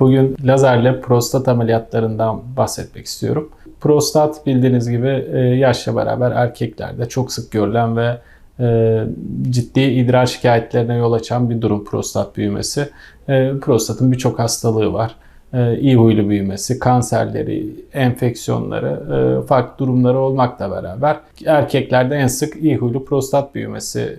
Bugün lazerle prostat ameliyatlarından bahsetmek istiyorum. Prostat bildiğiniz gibi e, yaşla beraber erkeklerde çok sık görülen ve e, ciddi idrar şikayetlerine yol açan bir durum prostat büyümesi. E, prostatın birçok hastalığı var. İyi huylu büyümesi, kanserleri, enfeksiyonları, farklı durumları olmakla beraber erkeklerde en sık iyi huylu prostat büyümesi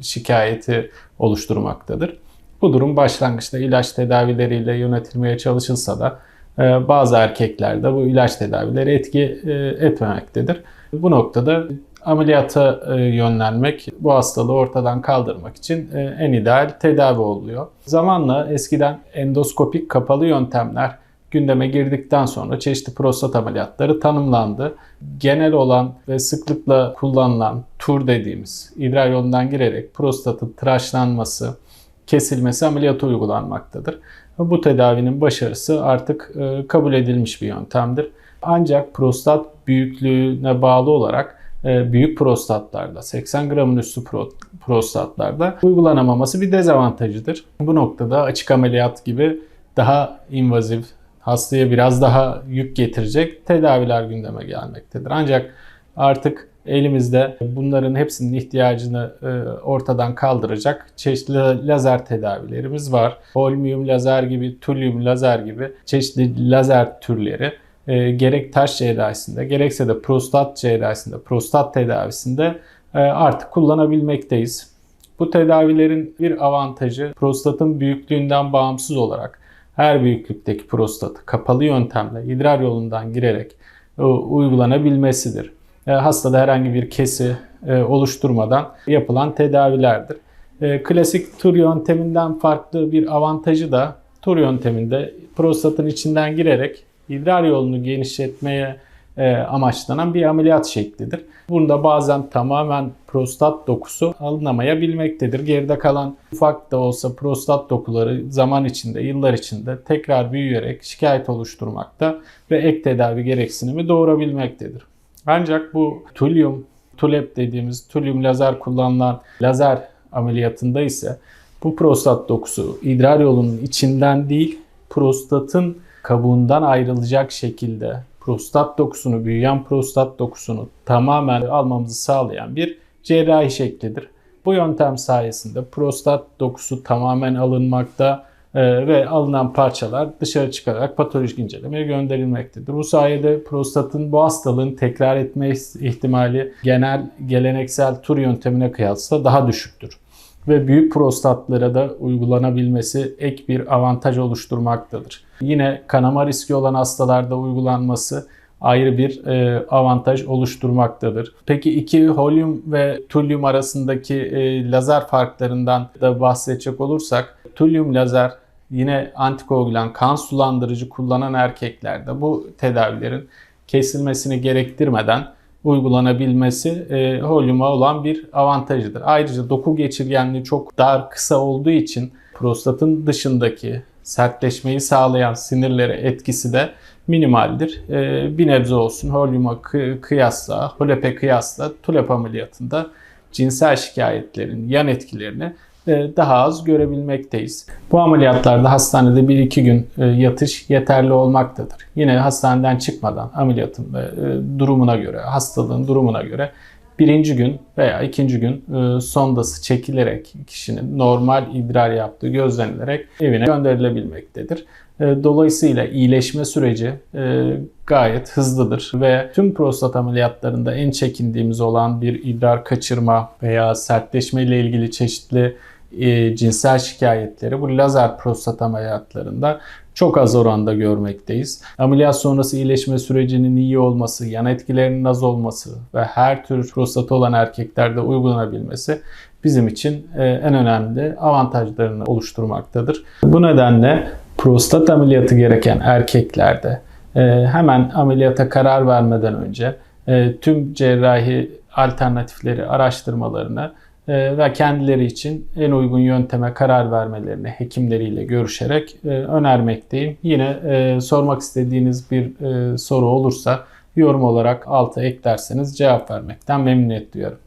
şikayeti oluşturmaktadır. Bu durum başlangıçta ilaç tedavileriyle yönetilmeye çalışılsa da e, bazı erkeklerde bu ilaç tedavileri etki e, etmemektedir. Bu noktada ameliyata e, yönlenmek bu hastalığı ortadan kaldırmak için en ideal tedavi oluyor. Zamanla eskiden endoskopik kapalı yöntemler gündeme girdikten sonra çeşitli prostat ameliyatları tanımlandı. Genel olan ve sıklıkla kullanılan tur dediğimiz idrar yolundan girerek prostatın tıraşlanması, kesilmesi ameliyata uygulanmaktadır. Bu tedavinin başarısı artık e, kabul edilmiş bir yöntemdir. Ancak prostat büyüklüğüne bağlı olarak e, büyük prostatlarda 80 gramın üstü prostatlarda uygulanamaması bir dezavantajıdır. Bu noktada açık ameliyat gibi daha invazif, hastaya biraz daha yük getirecek tedaviler gündeme gelmektedir. Ancak artık elimizde bunların hepsinin ihtiyacını e, ortadan kaldıracak çeşitli lazer tedavilerimiz var. Holmium lazer gibi, tulyum lazer gibi çeşitli lazer türleri e, gerek taş cerrahisinde gerekse de prostat cerrahisinde, prostat tedavisinde e, artık kullanabilmekteyiz. Bu tedavilerin bir avantajı prostatın büyüklüğünden bağımsız olarak her büyüklükteki prostatı kapalı yöntemle idrar yolundan girerek uygulanabilmesidir. E, hastada herhangi bir kesi e, oluşturmadan yapılan tedavilerdir. E, klasik tur yönteminden farklı bir avantajı da tur yönteminde prostatın içinden girerek idrar yolunu genişletmeye amaçlanan bir ameliyat şeklidir. Bunda bazen tamamen prostat dokusu alınamayabilmektedir. Geride kalan ufak da olsa prostat dokuları zaman içinde, yıllar içinde tekrar büyüyerek şikayet oluşturmakta ve ek tedavi gereksinimi doğurabilmektedir. Ancak bu tulyum, tulep dediğimiz tulyum lazer kullanılan lazer ameliyatında ise bu prostat dokusu idrar yolunun içinden değil prostatın kabuğundan ayrılacak şekilde prostat dokusunu, büyüyen prostat dokusunu tamamen almamızı sağlayan bir cerrahi şeklidir. Bu yöntem sayesinde prostat dokusu tamamen alınmakta, ee, ve alınan parçalar dışarı çıkararak patolojik incelemeye gönderilmektedir. Bu sayede prostatın bu hastalığın tekrar etme ihtimali genel geleneksel tur yöntemine kıyasla daha düşüktür. Ve büyük prostatlara da uygulanabilmesi ek bir avantaj oluşturmaktadır. Yine kanama riski olan hastalarda uygulanması ayrı bir e, avantaj oluşturmaktadır. Peki iki holyum ve tulyum arasındaki e, lazer farklarından da bahsedecek olursak tulyum lazer yine antikoagülan kan sulandırıcı kullanan erkeklerde bu tedavilerin kesilmesini gerektirmeden uygulanabilmesi e, holyuma olan bir avantajıdır. Ayrıca doku geçirgenliği çok dar kısa olduğu için prostatın dışındaki sertleşmeyi sağlayan sinirlere etkisi de minimaldir. E, bir nebze olsun holyuma kıyasla, holepe kıyasla tulep ameliyatında cinsel şikayetlerin yan etkilerini daha az görebilmekteyiz. Bu ameliyatlarda hastanede 1-2 gün e, yatış yeterli olmaktadır. Yine hastaneden çıkmadan ameliyatın e, durumuna göre, hastalığın durumuna göre birinci gün veya ikinci gün sondası çekilerek kişinin normal idrar yaptığı gözlenilerek evine gönderilebilmektedir. Dolayısıyla iyileşme süreci gayet hızlıdır ve tüm prostat ameliyatlarında en çekindiğimiz olan bir idrar kaçırma veya sertleşme ile ilgili çeşitli e, cinsel şikayetleri bu lazer prostat ameliyatlarında çok az oranda görmekteyiz. Ameliyat sonrası iyileşme sürecinin iyi olması, yan etkilerinin az olması ve her tür prostatı olan erkeklerde uygulanabilmesi bizim için e, en önemli avantajlarını oluşturmaktadır. Bu nedenle prostat ameliyatı gereken erkeklerde e, hemen ameliyata karar vermeden önce e, tüm cerrahi alternatifleri araştırmalarını ve kendileri için en uygun yönteme karar vermelerini hekimleriyle görüşerek e, önermekteyim. Yine e, sormak istediğiniz bir soru olursa yorum olarak alta eklerseniz cevap vermekten memnuniyet duyarım.